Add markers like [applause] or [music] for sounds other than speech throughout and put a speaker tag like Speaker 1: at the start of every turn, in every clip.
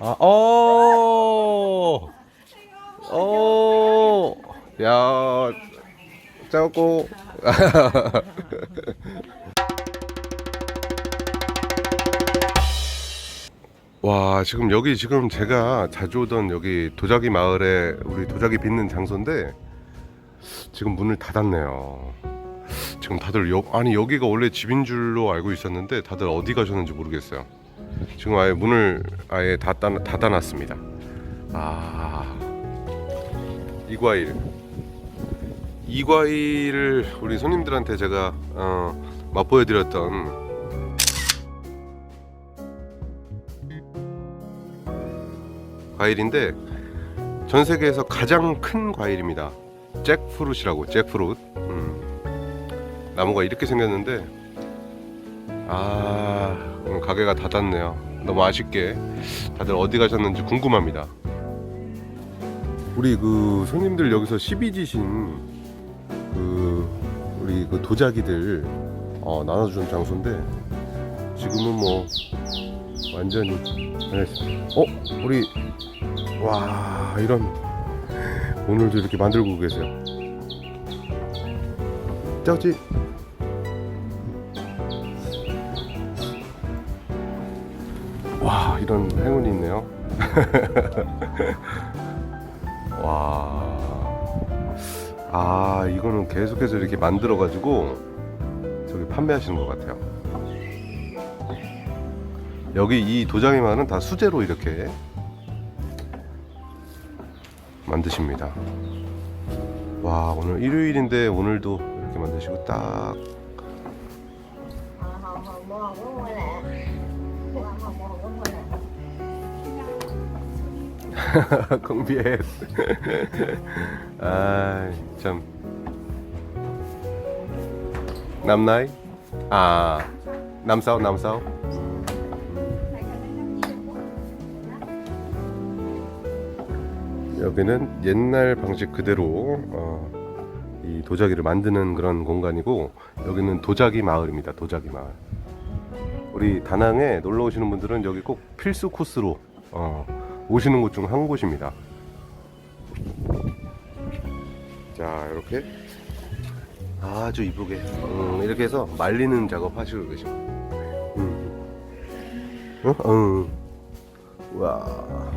Speaker 1: 아, 오, 오, 야, 짜고. [laughs] 와, 지금 여기 지금 제가 자주 오던 여기 도자기 마을에 우리 도자기 빚는 장소인데 지금 문을 닫았네요. 지금 다들 여, 아니 여기가 원래 집인 줄로 알고 있었는데 다들 어디 가셨는지 모르겠어요. 지금 아예 문을 아예 닫아, 닫아놨습니다. 아, 이 과일. 이 과일을 우리 손님들한테 제가 어, 맛보여드렸던 과일인데 전 세계에서 가장 큰 과일입니다. 잭프루트라고 잭프루트. 음, 나무가 이렇게 생겼는데 아 오늘 가게가 닫았네요. 너무 아쉽게 다들 어디 가셨는지 궁금합니다. 우리 그 손님들 여기서 12지신 그 우리 그 도자기들 어, 나눠주는 장소인데 지금은 뭐 완전히 네. 어 우리 와 이런 오늘도 이렇게 만들고 계세요. 짜지 와 이런 행운이 있네요. [laughs] 와. 아, 이거는 계속해서 이렇게 만들어 가지고 저기 판매하시는 것 같아요. 여기 이 도자기만은 다 수제로 이렇게 만드십니다. 와, 오늘 일요일인데 오늘도 이렇게 만드시고 딱
Speaker 2: lẹ
Speaker 1: 공비에 아, 참 남나이? 아, 남사오 남사오. 여기는 옛날 방식 그대로 어, 이 도자기를 만드는 그런 공간이고 여기는 도자기 마을입니다. 도자기 마을. 우리 다낭에 놀러 오시는 분들은 여기 꼭 필수 코스로 어, 오시는 곳 중 한 곳입니다. 자 이렇게 아주 이쁘게 음, 이렇게 해서 말리는 작업 하시고 계십니다. 음. 어? 음. 와.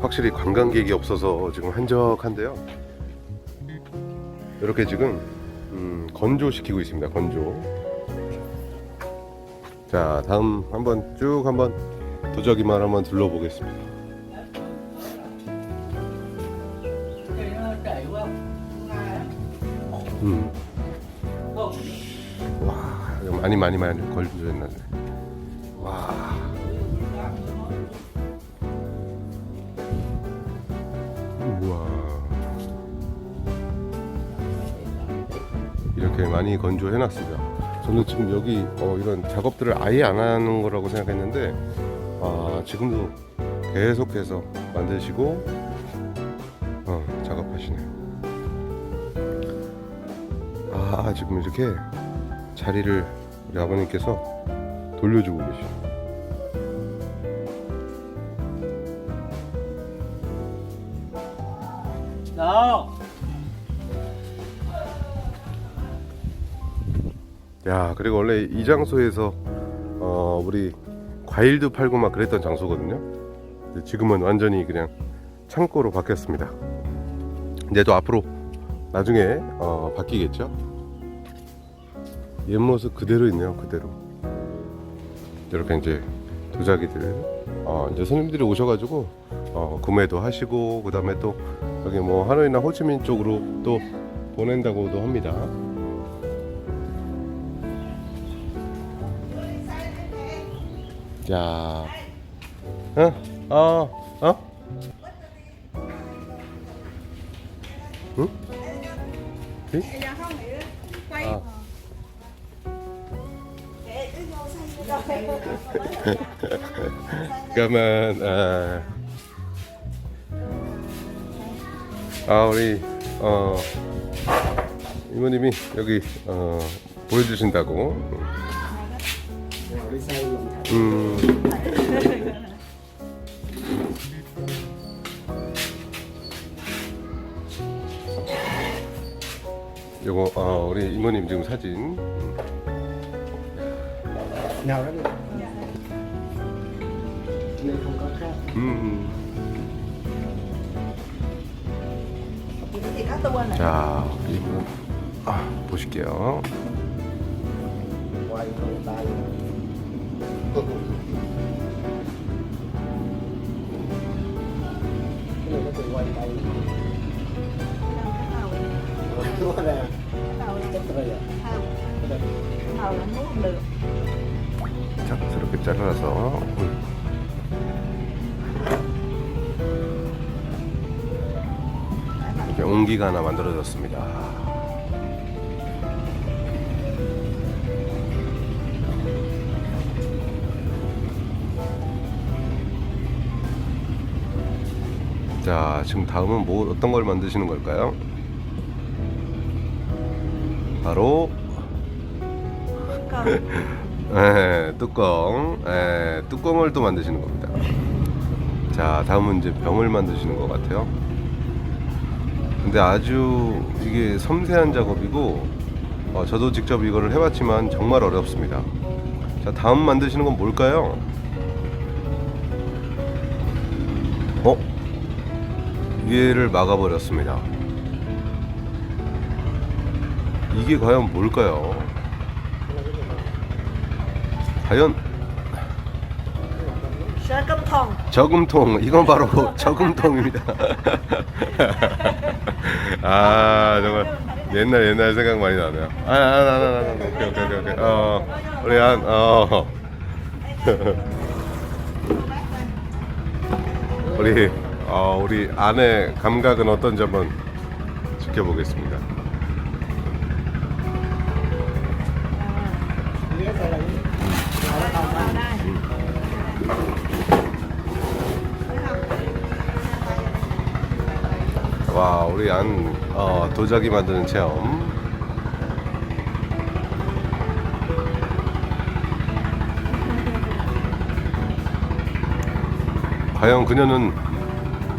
Speaker 1: 확실히 관광객이 없어서 지금 한적한데요. 이렇게 지금 음, 건조시키고 있습니다. 건조. 자, 다음 한번 쭉 한번 도자기만 한번 둘러보겠습니다. 음. 와, 많이 많이 많이 걸려있네. 와. 많이 건조해놨습니다. 저는 지금 여기 어, 이런 작업들을 아예 안 하는 거라고 생각했는데, 아, 지금도 계속해서 만드시고, 어, 작업하시네요. 아, 지금 이렇게 자리를 우리 아버님께서 돌려주고 계시네요. 나야 그리고 원래 이 장소에서 어 우리 과일도 팔고 막 그랬던 장소거든요. 근데 지금은 완전히 그냥 창고로 바뀌었습니다. 이제 또 앞으로 나중에 어 바뀌겠죠? 옛 모습 그대로 있네요 그대로. 이렇게 이제 도자기들 어 이제 손님들이 오셔가지고 어 구매도 하시고 그 다음에 또 여기 뭐 하노이나 호치민 쪽으로 또 보낸다고도 합니다 자, 어, 어, 어? 응? 응? 아. 그러면 아, 아 우리 어 이모님이 여기 어 보여주신다고. 음. 사진.
Speaker 3: có khác
Speaker 1: 음. 자, 이분 아, 보실게요. 옹기가 하나 만들어졌습니다. 자, 지금 다음은 뭐 어떤 걸 만드시는 걸까요? 바로 [laughs] 예, 뚜껑, 예, 뚜껑을 또 만드시는 겁니다. 자, 다음은 이제 병을 만드시는 것 같아요. 근데 아주 이게 섬세한 작업이고, 어, 저도 직접 이거를 해봤지만 정말 어렵습니다. 자, 다음 만드시는 건 뭘까요? 어? 얘를 막아버렸습니다. 이게 과연 뭘까요? 과연
Speaker 2: thùng
Speaker 1: 저금통 이건 바로 저금통입니다. 아 정말 옛날 옛날 생각 많이 나네요. 아나나나나 오케이 오케이 오케이 오케이 어 우리 한 어 우리 어 우리 아내 감각은 어떤지 한번 지켜보겠습니다. 와 우리 안 어, 도자기 만드는 체험. 과연 그녀는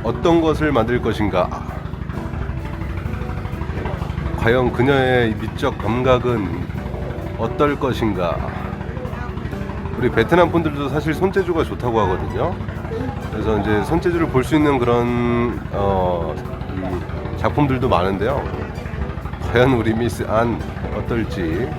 Speaker 1: 어떤 것을 만들 것인가? 과연 그녀의 미적 감각은 어떨 것인가? 우리 베트남 분들도 사실 손재주가 좋다고 하거든요. 그래서 이제 손재주를 볼 수 있는 그런 어, 이 작품들도 많은데요. 과연 우리 미스 안 어떨지.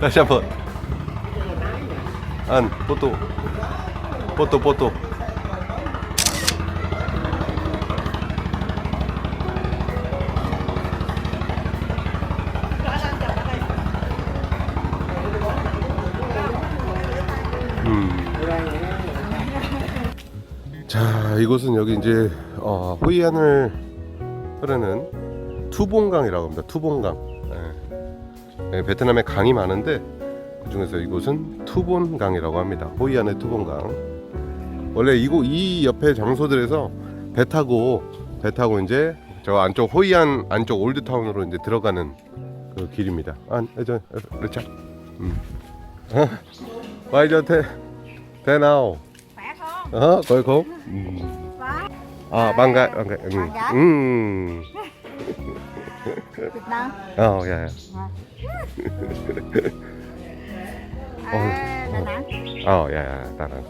Speaker 1: 다시 한번. 안, 뽀또. 뽀또, 뽀또. 자, 이곳은 여기 이제 어, 호이안을 흐르는 투봉강이라고 합니다. 투봉강. 예. 예, 베트남에 강이 많은데 그 중에서 이곳은 투본강이라고 합니다. 호이안의 투본강. 원래 이곳 이 옆에 장소들에서 배 타고 배 타고 이제 저 안쪽 호이안 안쪽 올드타운으로 이제 들어가는 그 길입니다. 안, 저, 그렇죠. 음. 와이 저태 대나오.
Speaker 2: khỏe không
Speaker 1: 어, 걸고. 음.
Speaker 2: quá
Speaker 1: 아, 망가, 망가. 음. 음.
Speaker 2: Việt Nam
Speaker 1: 어, 야, 야.
Speaker 2: à, Đà Nẵng
Speaker 1: 어, 야, 야, 나는.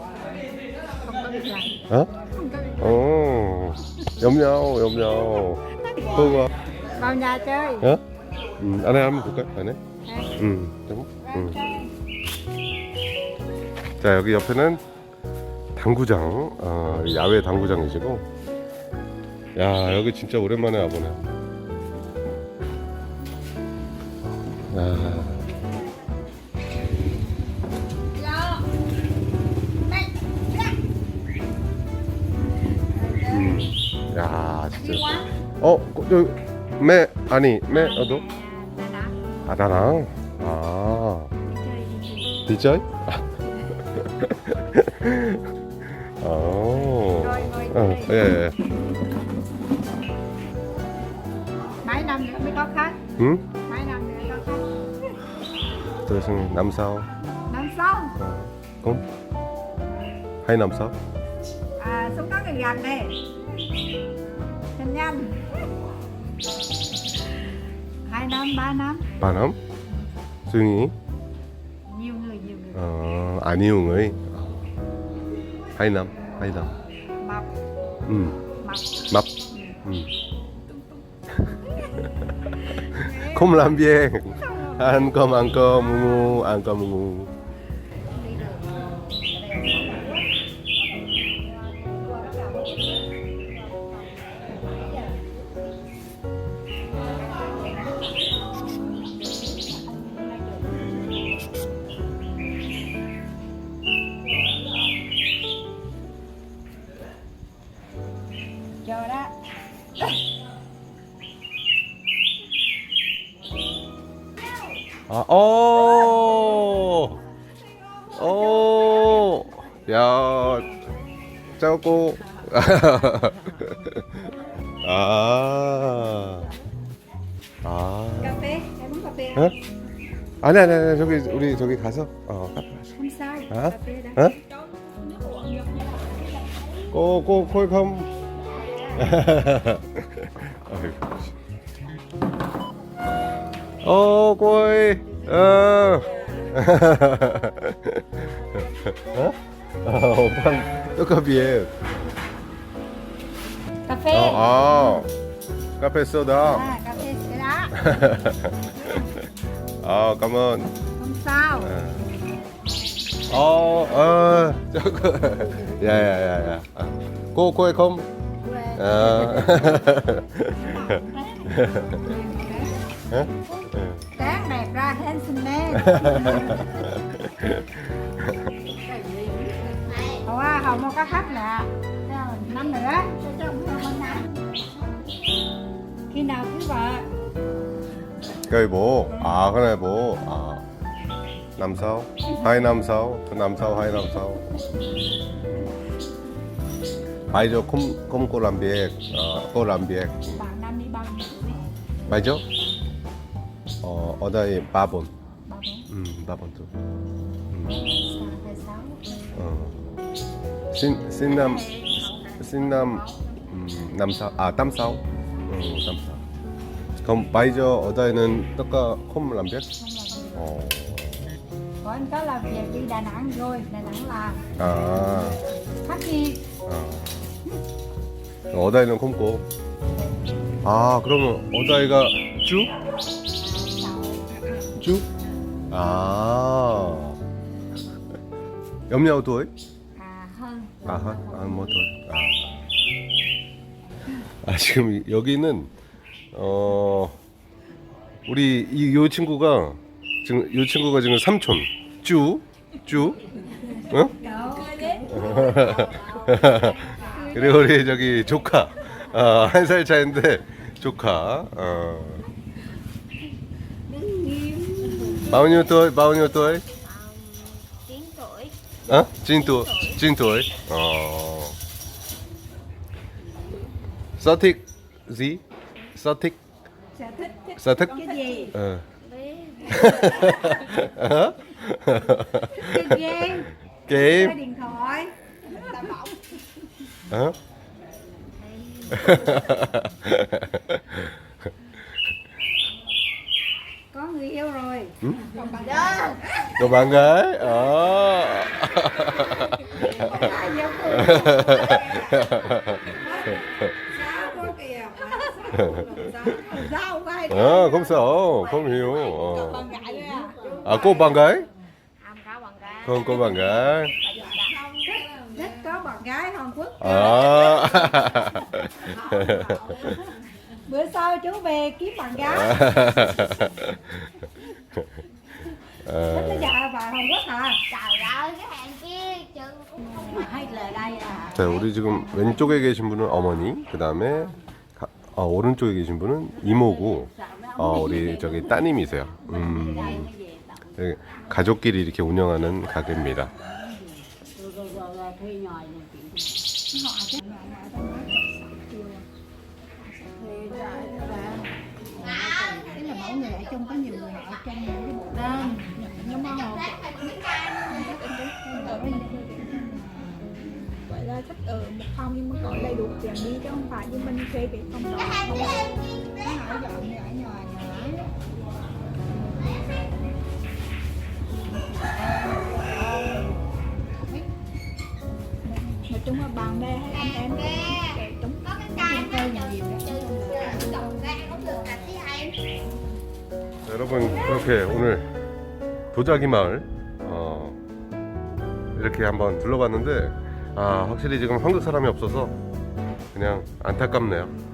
Speaker 2: không có việc làm
Speaker 1: 어?
Speaker 2: không có việc
Speaker 1: 어. 염려, 염려. 그거.
Speaker 2: vào nhà chơi
Speaker 1: 어? 음, 안에 한번 볼까요? 안 자, 여기 옆에는 당구장, 어, 야외 당구장이시고. 야, 여기 진짜 오랜만에 와보네. 야. 음. 야, 진짜. 어, 그, 저, 매, 아니, 매, 어도? 아, 나랑. 아,
Speaker 2: chơi đi
Speaker 1: 디자이? 어.
Speaker 2: Rồi ngồi
Speaker 1: 어,
Speaker 2: chơi
Speaker 1: 예, 예.
Speaker 2: mấy năm nữa mới có khách
Speaker 1: 응?
Speaker 2: mấy năm nữa có
Speaker 1: 승희 남사오
Speaker 4: năm sau
Speaker 1: 꼼 하이 남사오
Speaker 4: à xuống đó gần gần đây nhanh nhanh hai năm ba năm
Speaker 1: 바람 승희
Speaker 4: nhiều người nhiều người
Speaker 1: 어 아니웅의 하이남 하이남.
Speaker 4: mập
Speaker 1: 음
Speaker 4: mập
Speaker 1: 맙. 음. [laughs] 콤람비에 안검 안검 무무 안검 무무 아, 오, 오, 야, 짜고, 아, 아,
Speaker 4: cà phê
Speaker 1: 어?
Speaker 4: không?
Speaker 1: 아니 아니 아니 저기 우리 저기 가서 어 카페 가서.
Speaker 4: không sao
Speaker 1: Hả?
Speaker 4: cà phê đó
Speaker 1: 어? 꼬꼬 콜컴. 어 [laughs] 꼬이 [laughs] 어. 어? 어 오빠 똑같이에.
Speaker 4: cà phê
Speaker 1: 어, 아. 카페 쏘다.
Speaker 4: à cà phê cái đó
Speaker 1: 아 까만.
Speaker 4: không sao
Speaker 1: 어, 어, 저거, 야야 야 야, 꼬꼬에 컴,
Speaker 4: quê
Speaker 1: 아,
Speaker 4: dáng xinh nè Ủa, hồng một cái khách nè năm nữa khi nào cưới vợ
Speaker 1: 여기 뭐, 아 그래 뭐, 아, 남사오, 하이 남사오, 남사오 하이 남사오. 마이저 콤 콤꼬람비액, 어, 꼬람비액,
Speaker 4: bạn năm đi bao nhiêu tuổi
Speaker 1: 마이저, 어, 어다이 바본,
Speaker 4: ba bốn
Speaker 1: 음, 바본 또,
Speaker 4: sáu hai sáu
Speaker 1: 어, 신 신남 신 남 음, 남사 아 땀사오 응 땀사 그럼 마이저 어다이는 떡가
Speaker 4: không làm việc
Speaker 1: 어,
Speaker 4: Của anh có làm việc đi Đà Nẵng rồi Đà Nẵng làm
Speaker 1: 아 어. 어다이는 콤고 아 그러면 어다이가 쭈? 쭈? 아 염려도 도이?
Speaker 4: à hơn
Speaker 1: 아하 아뭐 도이 아. 아 지금 여기는 어 우리 이 요 친구가 지금 요 친구가 지금 삼촌 쭈 쭈 응? [laughs] 그리고 우리 저기 조카 어, 한살 차인데 조카 어. Bao nhiêu tuổi bao nhiêu tuổi?
Speaker 2: Chín tuổi.
Speaker 1: 어? chín tuổi. chín tuổi. 어. sở thích gì? Sở thích.
Speaker 4: Sở thích thích
Speaker 1: sở thích.
Speaker 4: Cái gì?
Speaker 1: Ờ. [laughs] Hả?
Speaker 4: cái game
Speaker 1: game
Speaker 4: cái điện thoại.
Speaker 1: Hả? [laughs]
Speaker 4: người yêu rồi.
Speaker 2: Ừ.
Speaker 1: Còn bạn gái.
Speaker 4: Còn bạn gái
Speaker 1: ờ. À, không sợ không hiểu.
Speaker 4: À
Speaker 1: cô bạn gái?
Speaker 2: Không
Speaker 1: cô bạn gái.
Speaker 4: Thích có bạn gái không quốc.
Speaker 1: À. [laughs]
Speaker 4: bữa sau chú về kiếm bạn gái thích
Speaker 1: Ờ.
Speaker 4: cái dạ bà Hàn Quốc hả
Speaker 2: trời ơi cái hàng kia chừng cũng hay là đây à
Speaker 1: 자, 우리 지금 왼쪽에 계신 분은 어머니, 그 다음에 어, 오른쪽에 계신 분은 이모고, 어, 우리 저기 따님이세요. 음, 네, 가족끼리 이렇게 운영하는 가게입니다.
Speaker 4: tức người nhưng mà
Speaker 5: là thích ở một phòng nhưng mà có đầy đủ tiền đi chứ không phải như mình thuê về phòng đó không
Speaker 4: nó ở dọn nhỏ nhà nhỏ
Speaker 5: nói chung là bạn bè hay anh em
Speaker 1: 여러분 이렇게 오늘 도자기 마을 어, 이렇게 한번 둘러봤는데 아 확실히 지금 한국 사람이 없어서 그냥 안타깝네요.